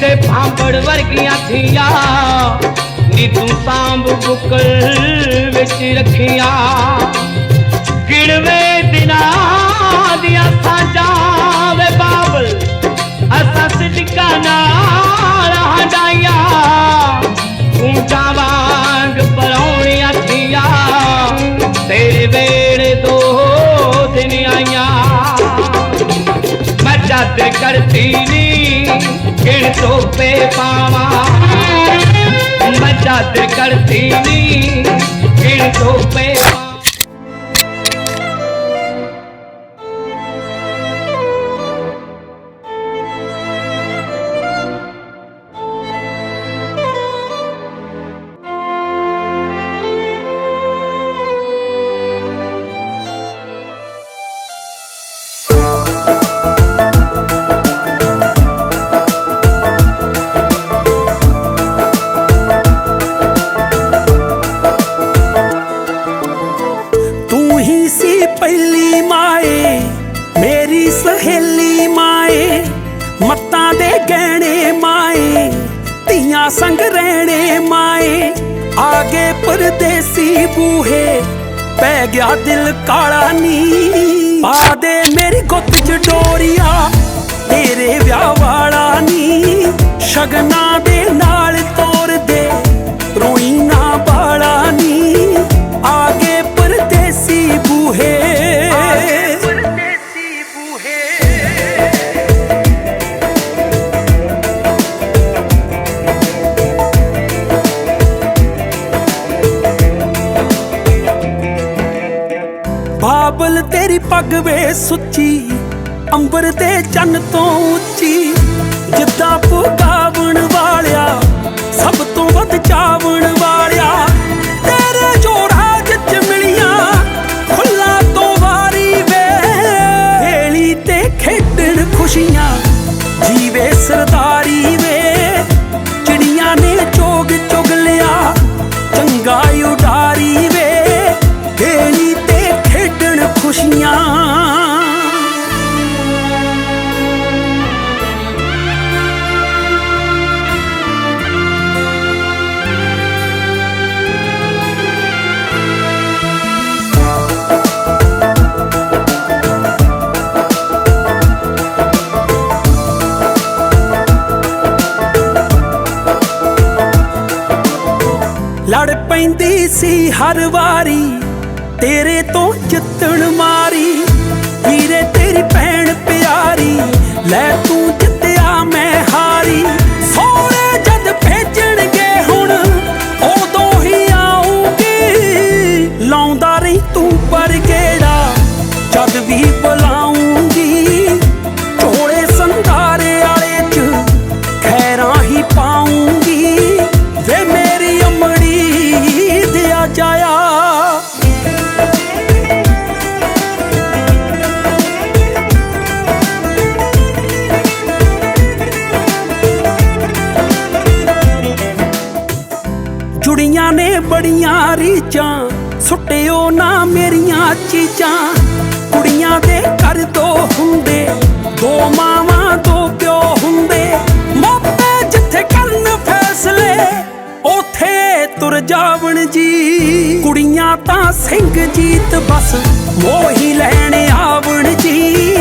ਤੇ ਭਾਂਬੜ ਵਰਗੀਆਂ ਥੀਆਂ। ਨੀ ਤੂੰ ਸਾਂਭ ਬੁਕਲ ਵਿੱਚ ਰੱਖੀਆਂ। ਗਿਣਵੇਂ ਦਿਨਾਂ ਦੀਆਂ ਸਾਂਝਾਂ ਵੇ ਬਾਬਲ, ਅਸਾਂ ਸਿੱਧਕਾ ਨਾਲ ਹੰਡਾਈਆਂ ਉਂਚਾ ਵਾਂਗ ਪਰੌਣੀਆਂ ਮੈਂ ਕਰਤੀ ਨੀ ਗਿਣ ਤੋਪੇ ਪਾਵਾਂ? ਮੈਂ ਜਦ ਕਰਤੀ ਨੀ ਗਿਣ ਤੋਪੇ ਧੀਆਂ ਦੇ ਗਹਿਣੇ ਮਾਏ, ਧੀਆਂ ਸੰਗ ਰਹਿਣੇ ਮਾਏ। ਆਗੇ ਪਰਦੇਸੀ ਬੂਹੇ, ਪੈ ਗਿਆ ਦਿਲ ਕਾਲਾ ਨੀ ਪਾ ਦੇ ਮੇਰੀ ਗੁੱਤ ਚ ਡੋਰੀਆ, ਤੇਰੇ ਵਿਆਹ ਵਾਲਾ ਨੀ ਸ਼ਗਨਾ ਦੇ ਨਾ ਬਾਬਲ ਪੱਗ ਵੇ ਸੁੱਚੀ, ਅੰਬਰ ਤੇ ਚੰਨ ਤੋਂ ਉੱਚੀ। ਜਿੱਦਾਂ ਪੁਕਾਵਣ ਵਾਲਿਆ, ਸਭ ਤੋਂ ਵੱਧ ਚਾਵਣ ਲੜ ਪੈਂਦੀ ਸੀ ਹਰ ਵਾਰੀ, ਤੇਰੇ ਤੋਂ ਜਿੱਤਣ ਮਾਰੀ। ਵੀਰੇ, ਤੇਰੀ ਭੈਣ ਪਿਆਰੀ, ਲੈ ਤੂੰ ਜਿੱਤਿਆ ਮੈਂ ਹਾਰੀ। ਸੋਹਣੇ ਜਦ ਭੇਜਣਗੇ ਹੁਣ, ਉਦੋਂ ਹੀ ਆਉਂਗੀ ਲਾਉਂਦਾ ਰਹੀ ਤੂੰ ਪਰ ਗੇੜਾ, ਜਦ ਵੀ ਬੜੀਆਂ ਰੀਚਾਂ ਸੁੱਟਿਓ ਨਾ ਮੇਰੀਆਂ ਚੀਜ਼ਾਂ। ਕੁੜੀਆਂ ਦੇ ਘਰ ਦੋ ਹੁੰਦੇ, ਦੋ ਮਾਵਾਂ, ਦੋ ਪਿਓ ਹੁੰਦੇ। ਮਾਪੇ ਜਿੱਥੇ ਕਰਨ ਫੈਸਲੇ ਉਥੇ ਤੁਰ ਜਾਵਣ ਜੀ। ਕੁੜੀਆਂ ਤਾਂ ਸਿੰਘ ਜੀਤ ਬਸ, ਮੋਹੀ ਲੈਣ ਆਵਣ ਜੀ।